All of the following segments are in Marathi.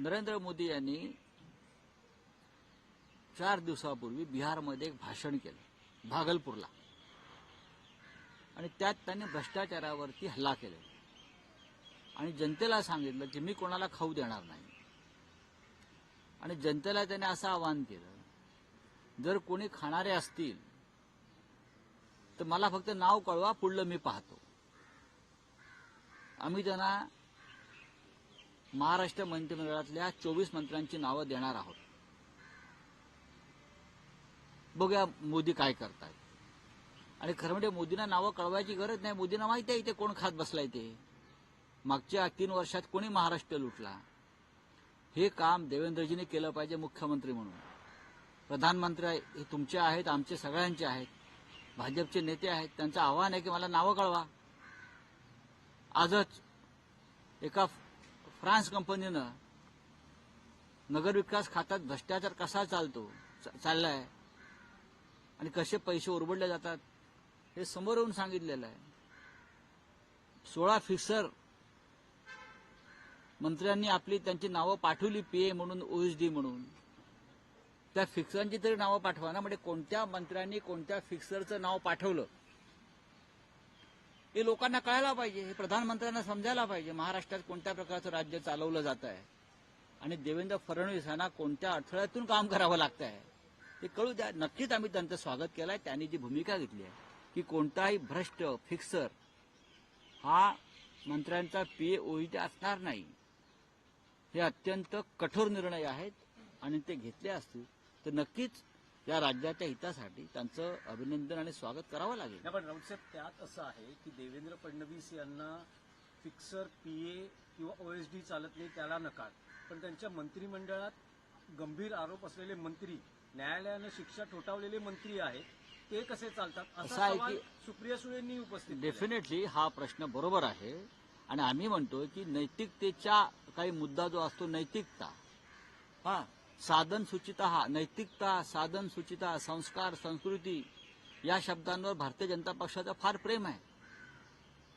नरेंद्र मोदी यांनी चार दिवसापूर्वी बिहारमध्ये एक भाषण केलं भागलपूरला. आणि त्यात त्यांनी भ्रष्टाचारावरती हल्ला केला आणि जनतेला सांगितलं की मी कोणाला खाऊ देणार नाही. आणि जनतेला त्याने असं आवाहन केलं जर कोणी खाणारे असतील तर मला फक्त नाव कळवा पुढलं मी पाहतो. आम्ही त्यांना महाराष्ट्र मंत्रिमंडळातल्या चोवीस मंत्र्यांची नावं देणार आहोत. बघूया मोदी काय करतायत. आणि खरं म्हणजे मोदींना नावं कळवायची गरज नाही. मोदींना माहिती आहे इथे कोण खात बसलाय ते. मागच्या तीन वर्षात कोणी महाराष्ट्र लुटला? हे काम देवेंद्रजीने केलं पाहिजे मुख्यमंत्री म्हणून. प्रधानमंत्री हे तुमचे आहेत आमचे सगळ्यांचे आहेत. भाजपचे नेते आहेत. त्यांचं आव्हान आहे की मला नावं कळवा. आजच एका फ्रान्स कंपनीनं नगरविकास खात्यात भ्रष्टाचार कसा चालतो चा- चाललाय आणि कसे पैसे उरबडले जातात हे समोर येऊन सांगितलेलं आहे. सोळा फिक्सर मंत्र्यांनी आपली त्यांची नावं पाठवली पीए म्हणून ओएसडी म्हणून. त्या फिक्सरांची तरी नावं पाठवा ना म्हणजे कोणत्या मंत्र्यांनी कोणत्या फिक्सरचं नाव पाठवलं? हे लोकांना कळायला पाहिजे हे प्रधानमंत्र्यांना समजायला पाहिजे महाराष्ट्रात कोणत्या प्रकारचं राज्य चालवलं जात आहे? आणि देवेंद्र फडणवीस यांना कोणत्या अडथळ्यातून काम करावं लागत आहे? ते कळू द्या. नक्कीच आम्ही त्यांचं स्वागत केलं आहे त्यांनी जी भूमिका घेतली आहे की कोणताही भ्रष्ट फिक्सर हा मंत्र्यांचा पीए ओईटी असणार नाही. हे अत्यंत कठोर निर्णय आहेत आणि ते घेतले असतील तर नक्कीच या राज्याच्या हितासाठी त्यांचं अभिनंदन आणि स्वागत करावं लागेल. पण राऊतसाहेब त्यात असं आहे की देवेंद्र फडणवीस यांना फिक्सर पीए किंवा ओएसडी चालत नाही त्याला नकार. पण त्यांच्या मंत्रिमंडळात गंभीर आरोप असलेले मंत्री न्यायालयानं शिक्षा ठोठावलेले मंत्री आहेत ते कसे चालतात? असं असा आहे सवाल की- सुप्रिया सुळेंनी उपस्थित केला. डेफिनेटली हा प्रश्न बरोबर आहे. आणि आम्ही म्हणतोय की नैतिकतेच्या काही मुद्दा जो असतो नैतिकता. हा साधन सुचिता हा नैतिकता साधन सुचिता संस्कार संस्कृती या शब्दांवर भारतीय जनता पक्षाचं फार प्रेम आहे.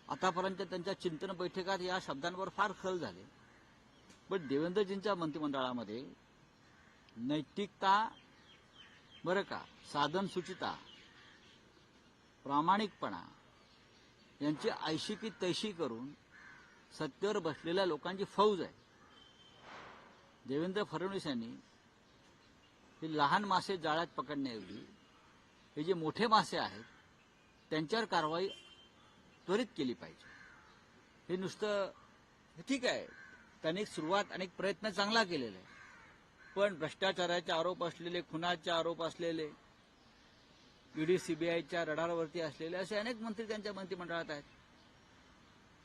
आतापर्यंत त्यांच्या चिंतन बैठकात या शब्दांवर फार खल झाले. पण देवेंद्रजींच्या मंत्रिमंडळामध्ये नैतिकता बरं का साधन सुचिता प्रामाणिकपणा यांची ऐशी की तैशी करून सत्तेवर बसलेल्या लोकांची फौज आहे. देवेंद्र फडणवीस यांनी हे लहान मासे जाळ्यात पकडण्याऐवजी हे जे मोठे मासे आहेत त्यांच्यावर कारवाई त्वरित केली पाहिजे. हे नुसतं ठीक आहे त्यांनी सुरुवात अनेक प्रयत्न चांगला केलेला आहे. पण भ्रष्टाचाराचे आरोप असलेले खुनाचे आरोप असलेले ईडी सीबीआयच्या रडारवरती असलेले असे अनेक मंत्री त्यांच्या मंत्रिमंडळात आहेत.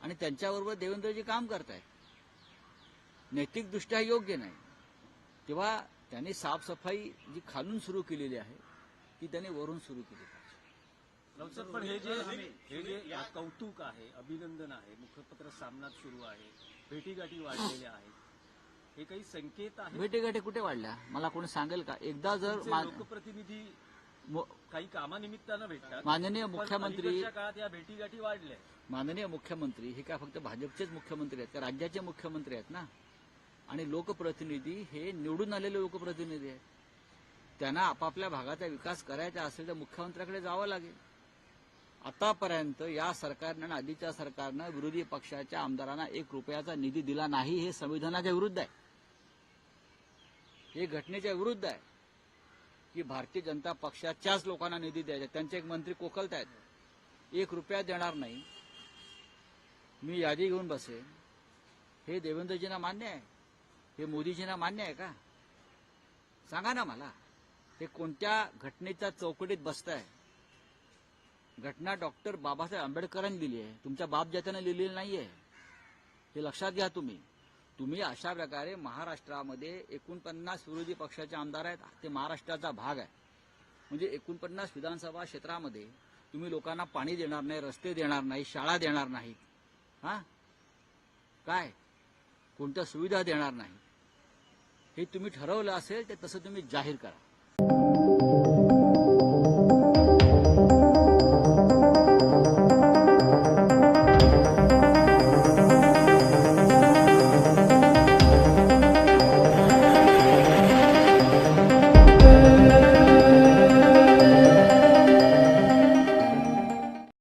आणि त्यांच्याबरोबर देवेंद्रजी काम करतायत. नैतिकदृष्ट्या योग्य नाही. तेव्हा त्यांनी साफसफाई जी खालून सुरू केलेली आहे ती त्यांनी वरून सुरू केली पाहिजे. पण हे जे हे जे कौतुक आहे अभिनंदन आहे मुखपत्र सामनात सुरू आहे भेटीगाठी वाढलेल्या आहेत हे काही संकेत आहे भेटेगाठी कुठे वाढल्या? मला कोणी सांगेल का? एकदा जर लोकप्रतिनिधी काही कामानिमित्तानं भेटतात माननीय मुख्यमंत्री काळात या भेटीगाठी वाढल्या. माननीय मुख्यमंत्री हे काय फक्त भाजपचेच मुख्यमंत्री आहेत का? राज्याचे मुख्यमंत्री आहेत ना? आणि लोकप्रतिनिधी हे निवडून आलेले लोकप्रतिनिधी आहेत. त्यांना आपापल्या भागाचा विकास करायचा असेल तर मुख्यमंत्र्याकडे जावं लागेल. आतापर्यंत या सरकारनं आणि आधीच्या सरकारनं विरोधी पक्षाच्या आमदारांना एक रुपयाचा निधी दिला नाही हे संविधानाच्या विरुद्ध आहे. हे घटनेच्या विरुद्ध आहे. की भारतीय जनता पक्षाच्याच लोकांना निधी द्यायचा त्यांचे एक मंत्री कोकलत आहेत. एक रुपया देणार नाही. मी यादी घेऊन बसेन. हे देवेंद्रजींना मान्य आहे. हे मोदीजींना मान्य आहे का? सांगा ना मला. हे कोणत्या घटनेच्या चौकटीत बसताय? घटना डॉक्टर बाबासाहेब आंबेडकरांनी लिहिली आहे. तुमच्या बाप जात्यानं लिहिलेली नाहीये. हे लक्षात घ्या तुम्ही. तुम्ही अशा प्रकारे महाराष्ट्रामध्ये एकोणपन्नास विरोधी पक्षाचे आमदार आहेत. ते महाराष्ट्राचा भाग आहे. म्हणजे एकोणपन्नास विधानसभा क्षेत्रामध्ये तुम्ही लोकांना पाणी देणार नाही रस्ते देणार नाही शाळा देणार नाहीत. हा? काय? कोणत्या सुविधा देणार नाही हे तुम्ही ठरवलं असेल ते तसं तुम्ही जाहीर करा.